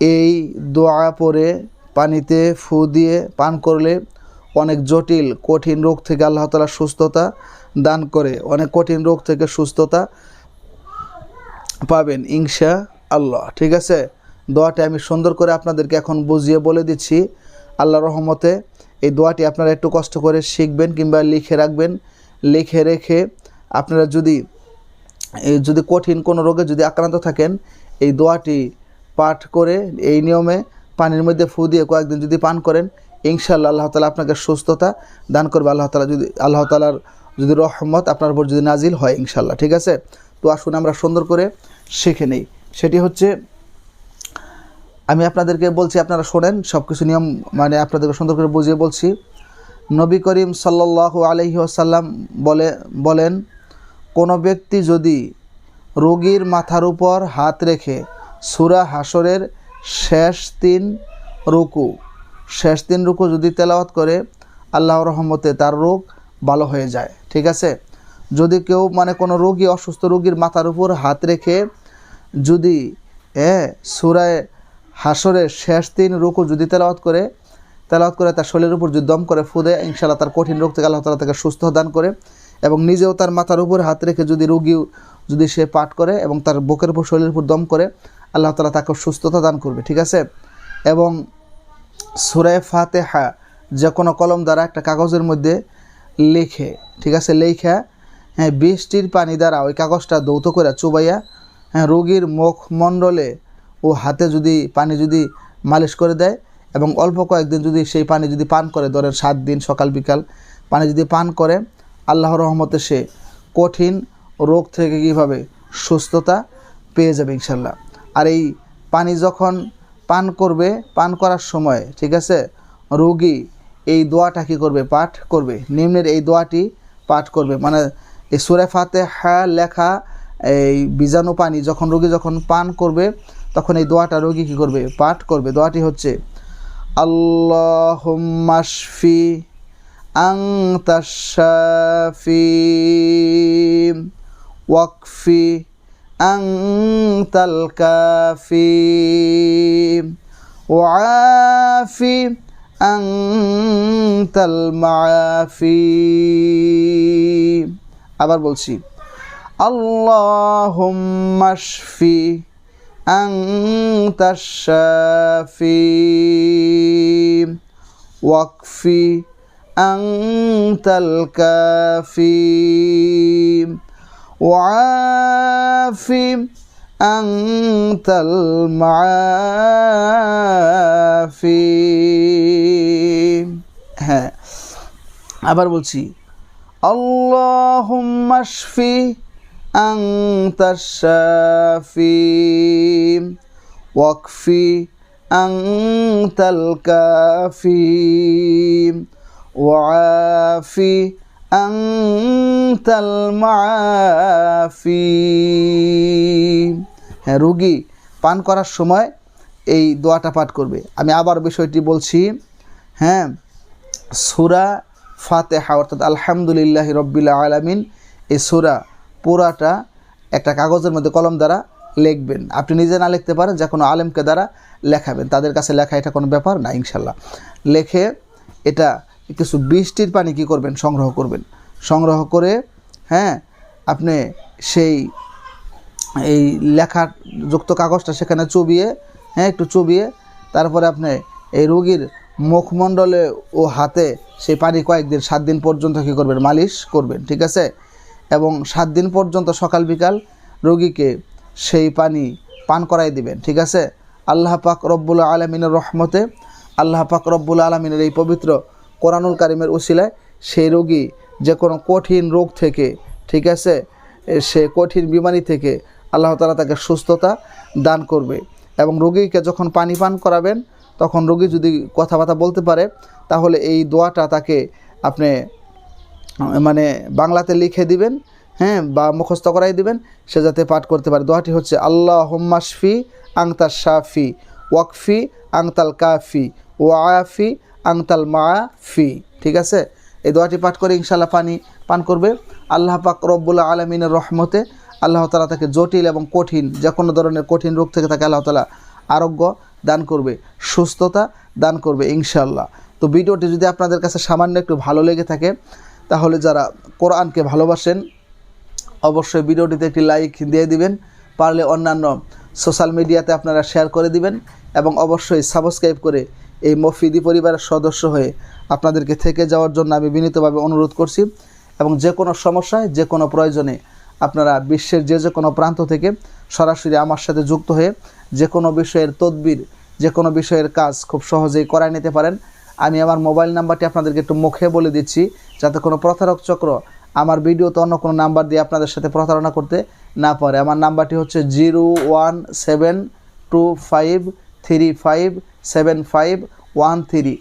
এই দোয়া পরে পানিতে ফু দিয়ে পান করলে অনেক জটিল, কঠিন রোগ থেকে আল্লাহ তালা সুস্থতা দান করে। অনেক কঠিন রোগ থেকে সুস্থতা পাবেন ইনশা আল্লাহ ঠিক আছে? দোয়াটি আমি সুন্দর করে আপনাদেরকে এখন বুঝিয়ে বলে দিচ্ছি। আল্লাহ রহমতে এই দোয়াটি আপনারা একটু কষ্ট করে শিখবেন কিংবা লিখে রাখবেন। লিখে রেখে আপনারা যদি যদি কঠিন কোনো রোগে যদি আক্রান্ত থাকেন, এই দোয়াটি পাঠ করে এই নিয়মে পানির মধ্যে ফু দিয়ে কয়েকদিন যদি পান করেন ইনশাল্লাহ আল্লাহ তালা আপনাকে সুস্থতা দান করবে। আল্লাহ তালা যদি আল্লাহ তালার যদি রহমত আপনার উপর যদি নাজিল হয় ইনশাল্লাহ ঠিক আছে? তো আসুন আমরা সুন্দর করে শিখে নেই। সেটি হচ্ছে, আমি আপনাদেরকে বলছি, আপনারা শোনেন সব কিছু নিয়ম মানে আপনাদেরকে সুন্দর করে বুঝিয়ে বলছি। নবী করিম সাল্লাহ আলহি আসাল্লাম বলে বলেন, কোনো ব্যক্তি যদি রোগীর মাথার উপর হাত রেখে সুরা হাসরের শেষ তিন রুকু। শেষ তিন রুকু যদি তেলাওয়াত করে আল্লাহ রহমতে তার রোগ ভালো হয়ে যায়। ঠিক আছে? যদি কেউ মানে কোনো রোগী, অসুস্থ রোগীর মাথার উপর হাত রেখে যদি হ্যাঁ সুরায় হাসরের শেষ তিন রুকু যদি তেলাওয়াত করে তেলাওয়াত করে তার শরীরের উপর যদি দম করে, ফুদে ইনশাল্লাহ তার কঠিন রোগ থেকে আল্লাহ তালা তাকে সুস্থ দান করে এবং নিজেও তার মাথার উপর হাত রেখে যদি রোগী, যদি সে পাঠ করে এবং তার বুকের উপর শরীরের উপর দম করে আল্লাহ তালা তাকে সুস্থতা দান করবে, ঠিক আছে? এবং সুরায় ফাতেহা যে কোনো কলম দ্বারা একটা কাগজের মধ্যে লেখে, ঠিক আছে? লেখা হ্যাঁ বৃষ্টির পানি দ্বারা ওই কাগজটা দৌত করে চুবাইয়া হ্যাঁ রোগীর মুখ মণ্ডলে ও হাতে যদি পানি যদি মালিশ করে দেয় এবং অল্প কয়েকদিন যদি সেই পানি যদি পান করে, ধরেন সাত দিন, সকাল, বিকাল পানি যদি পান করে আল্লাহ রহমতে সে কঠিন রোগ থেকে কীভাবে সুস্থতা পেয়ে যাবে ইনশাল্লাহ। আর এই পানি যখন পান করবে, পান করার সময়, ঠিক আছে? রোগী এই দোয়াটা কী করবে? পাঠ করবে। নিম্নের এই দোয়াটি পাঠ করবে। মানে এই সুরে ফাতে হ্যাঁ লেখা এই বীজাণু পানি যখন রোগী যখন পান করবে, তখন এই দোয়াটা রোগী কী করবে? পাঠ করবে। দোয়াটি হচ্ছে আল্লাহ মাসফি আং তাশাফি ওয়াকফি أنت الكافي وعافي أنت المعافي আবার বলছি اللهم اشفي أنت الشافي واكفي أنت الكافي وعافي أنت المعافي হ্যাঁ আবার বলছি اللهم اشفي أنت الشافي واكفي أنت الكافي وعافي আংতাল মাফি হ্যাঁ রুগী পান করার সময় এই দোয়াটা পাঠ করবে। আমি আবার বিষয়টি বলছি হ্যাঁ সুরা ফাতেহা, অর্থাৎ আলহামদুলিল্লাহ রব্বিল্লা আলামিন, এই সুরা পুরাটা একটা কাগজের মধ্যে কলম দ্বারা লিখবেন। আপনি নিজে না লিখতে পারেন, যে কোনো আলেমকে দ্বারা লেখাবেন। তাদের কাছে লেখা এটা কোনো ব্যাপার না ইনশাল্লাহ লেখে এটা কিছু বৃষ্টির পানি কি করবেন? সংগ্রহ করবেন। সংগ্রহ করে হ্যাঁ আপনি সেই, এই লেখার যুক্ত কাগজটা সেখানে চুবিয়ে হ্যাঁ একটু চুবিয়ে, তারপরে আপনি এই রোগীর মুখমণ্ডলে ও হাতে সেই পানি কয়েকদিন, সাত দিন পর্যন্ত কী করবেন? মালিশ করবেন, ঠিক আছে? এবং সাত দিন পর্যন্ত সকাল বিকাল রোগীকে সেই পানি পান করাই দিবেন, ঠিক আছে? আল্লাহ পাক রব্বুল আলমিনের রহমতে, আল্লাহ পাক রব্বুল আলমিনের এই পবিত্র কোরআনুল কারিমের উসিলায় সেই রোগী যে কোনো কঠিন রোগ থেকে, ঠিক আছে সে কঠিন বিমারি থেকে আল্লাহ তালা তাকে সুস্থতা দান করবে এবং রোগীকে যখন পানি পান করাবেন, তখন রোগী যদি কথাবার্তা বলতে পারে, তাহলে এই দোয়াটা তাকে আপনি মানে বাংলাতে লিখে দিবেন হ্যাঁ বা মুখস্থ করাই দিবেন, সে যাতে পাঠ করতে পারে। দোয়াটি হচ্ছে আল্লাহ হোম্মাশফি আংতাল শাফি, ওয়াকফি আংতাল কাফি ও আংতাল মাফি ঠিক আছে? এই দোয়াটি পাঠ করে ইনশাল্লাহ পানি, পান করবে। আল্লাহ পাক রব্বুল্লা আলমিনের রহমতে আল্লাহ তালা তাকে জটিল এবং কঠিন যে কোনো ধরনের কঠিন রোগ থেকে তাকে আল্লাহ তালা আরোগ্য দান করবে, সুস্থতা দান করবে ইনশাল্লাহ তো ভিডিওটি যদি আপনাদের কাছে সামান্য একটু ভালো লেগে থাকে, তাহলে যারা কোরআনকে ভালোবাসেন, অবশ্যই ভিডিওটিতে একটি লাইক দিয়ে দিবেন, পারলে অন্যান্য সোশ্যাল মিডিয়াতে আপনারা শেয়ার করে দিবেন, এবং অবশ্যই সাবস্ক্রাইব করে এই মফিদি পরিবারের সদস্য হয়ে আপনাদেরকে থেকে যাওয়ার জন্য আমি বিনীতভাবে অনুরোধ করছি এবং যে কোনো সমস্যায়, যে কোনো প্রয়োজনে আপনারা বিশ্বের যে যে কোনো প্রান্ত থেকে সরাসরি আমার সাথে যুক্ত হয়ে যে কোনো বিষয়ের তদবির, যে কোনো বিষয়ের কাজ খুব সহজেই করায় নিতে পারেন। আমি আমার মোবাইল নাম্বারটি আপনাদেরকে একটু মুখে বলে দিচ্ছি, যাতে কোনো প্রতারক চক্র আমার ভিডিওতে অন্য কোনো নাম্বার দিয়ে আপনাদের সাথে প্রতারণা করতে না পারে। আমার নাম্বারটি হচ্ছে zero one seven two five three five seven five one three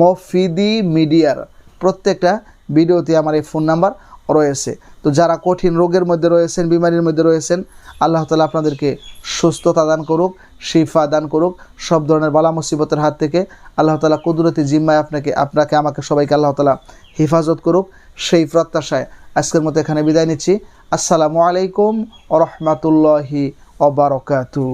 Mofidi মিডিয়ার প্রত্যেকটা ভিডিওতে আমার এই ফোন নাম্বার রয়েছে। তো যারা কঠিন রোগের মধ্যে রয়েছেন, বিমারির মধ্যে রয়েছেন, আল্লাহ তালা আপনাদেরকে সুস্থতা দান করুক, শিফা দান করুক, সব ধরনের বালা মুসিবতের হাত থেকে আল্লাহ তালা কুদরতি জিম্মায় আপনাকে আপনাকে, আমাকে সবাইকে আল্লাহ তালা হেফাজত করুক। সেই প্রত্যাশায় আজকের মতো এখানে বিদায় নিচ্ছি। আসসালামু আলাইকুম ও রহমতুল্লাহি অবরকাতু